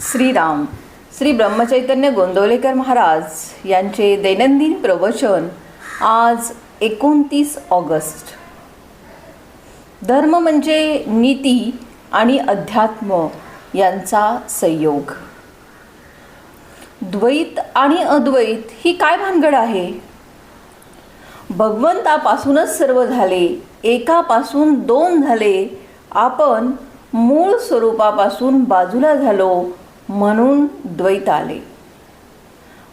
श्रीराम श्री ब्रह्मचैतन्य गोंदवलेकर महाराज यांचे दैनंदिन प्रवचन आज एकोणतीस ऑगस्ट. धर्म म्हणजे नीती आणि अध्यात्म यांचा संयोग. द्वैत आणि अद्वैत ही काय भानगड आहे? भगवंतापासूनच सर्व झाले एकापासून दोन झाले आपण मूळ स्वरूपापासून बाजूला झालो म्हणून द्वैत आले.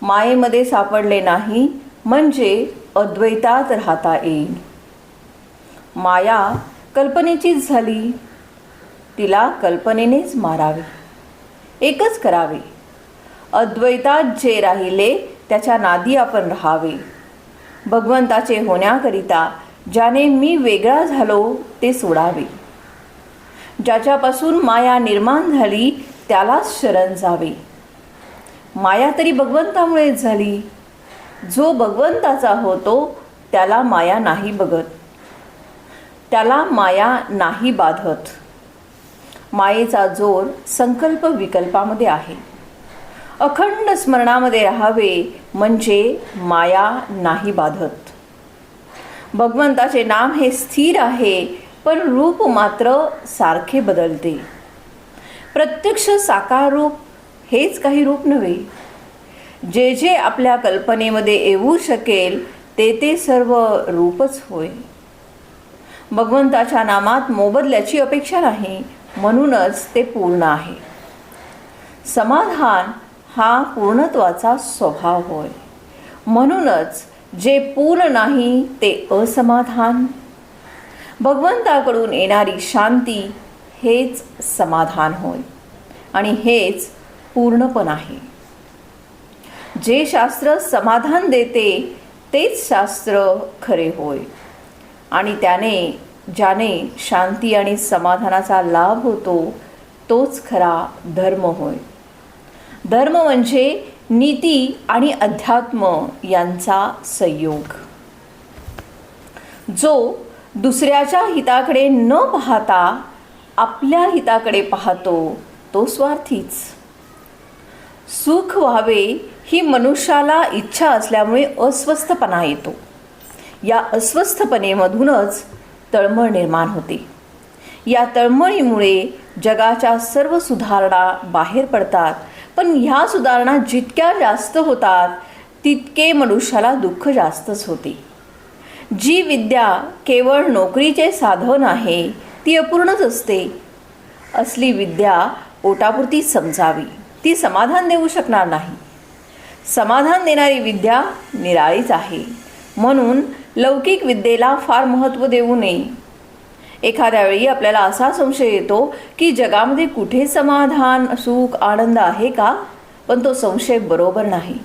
मायेमध्ये सापडले नाही म्हणजे अद्वैतात राहता येईल. माया कल्पनेचीच झाली. तिला कल्पनेनेच मारावे. एकच करावे. अद्वैतात जे राहिले त्याच्या नादी आपण राहावे. भगवंताचे होण्याकरिता ज्याने मी वेगळा झालो ते सोडावे. ज्याच्यापासून माया निर्माण झाली त्यालाच शरण जावे. माया तरी भगवंतामुळेच झाली. जो भगवंताचा होतो त्याला माया नाही बघत. त्याला माया नाही बाधत. मायेचा जोर संकल्प विकल्पामध्ये आहे. अखंड स्मरणामध्ये राहावे म्हणजे माया नाही बाधत. भगवंताचे नाम हे स्थिर आहे पण रूप मात्र सारखे बदलते. प्रत्यक्ष साकार रूप हेच काही रूप नव्हे. जे जे आपल्या कल्पनेमध्ये येऊ शकेल ते ते सर्व रूपच होय. भगवंताच्या नामात मोबदल्याची अपेक्षा नाही म्हणूनच ते पूर्ण आहे. समाधान हा पूर्णत्वाचा स्वभाव होय. म्हणूनच जे पूर्ण नाही ते असमाधान. भगवंताकडून येणारी शांती हेच समाधान होय. आणि हेच पूर्णपण आहे. जे शास्त्र समाधान देते तेच शास्त्र खरे होय. आणि त्याने ज्याने शांती आणि समाधानाचा लाभ होतो तोच खरा धर्म होय. धर्म म्हणजे नीती आणि अध्यात्म यांचा संयोग. जो दुसऱ्याच्या हिताकडे न पाहता आपल्या हिताकडे पाहतो तो स्वार्थीच. सुख व्हावे ही मनुष्याला इच्छा असल्यामुळे अस्वस्थपणा येतो. या अस्वस्थपणेमधूनच तळमळ निर्माण होते. या तळमळीमुळे जगाच्या सर्व सुधारणा बाहेर पडतात पण ह्या सुधारणा जितक्या जास्त होतात तितके मनुष्याला दुःख जास्तच होते. जी विद्या केवळ नोकरीचे साधन आहे ती अपूर्णच असते. असली विद्या पोटापुरती समजावी. ती समाधान देऊ शकणार नाही. समाधान देणारी विद्या निराळीच आहे. म्हणून लौकिक विद्येला फार महत्त्व देऊ नये. एखाद्या वेळी आपल्याला असा संशय येतो की जगामध्ये कुठे समाधान सुख आनंद आहे का? पण तो संशय बरोबर नाही.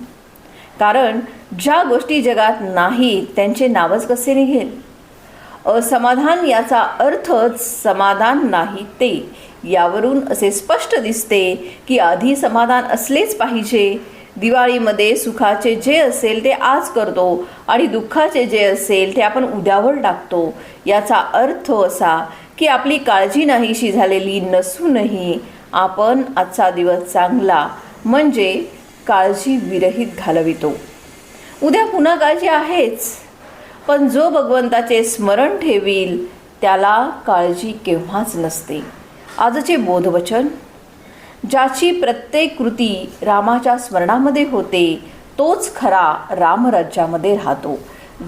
कारण ज्या गोष्टी जगात नाहीत त्यांचे नावच कसे निघेल? असमाधान याचा अर्थच समाधान नाही ते. यावरून असे स्पष्ट दिसते की आधी समाधान असलेच पाहिजे. दिवाळीमध्ये सुखाचे जे असेल ते आज करतो आणि दुःखाचे जे असेल ते आपण उद्यावर टाकतो. याचा अर्थ असा की आपली काळजी नाहीशी झालेली नसूनही आपण आजचा दिवस चांगला म्हणजे काळजी विरहित घालवितो. उद्या पुन्हा काळजी आहेच. पण जो भगवंताचे स्मरण ठेवील त्याला काळजी केव्हाच नसते. आजचे बोधवचन ज्याची प्रत्येक कृती रामाच्या स्मरणामध्ये होते तोच खरा रामराज्यामध्ये राहतो.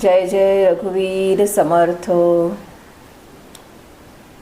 जय जय रघुवीर समर्थ.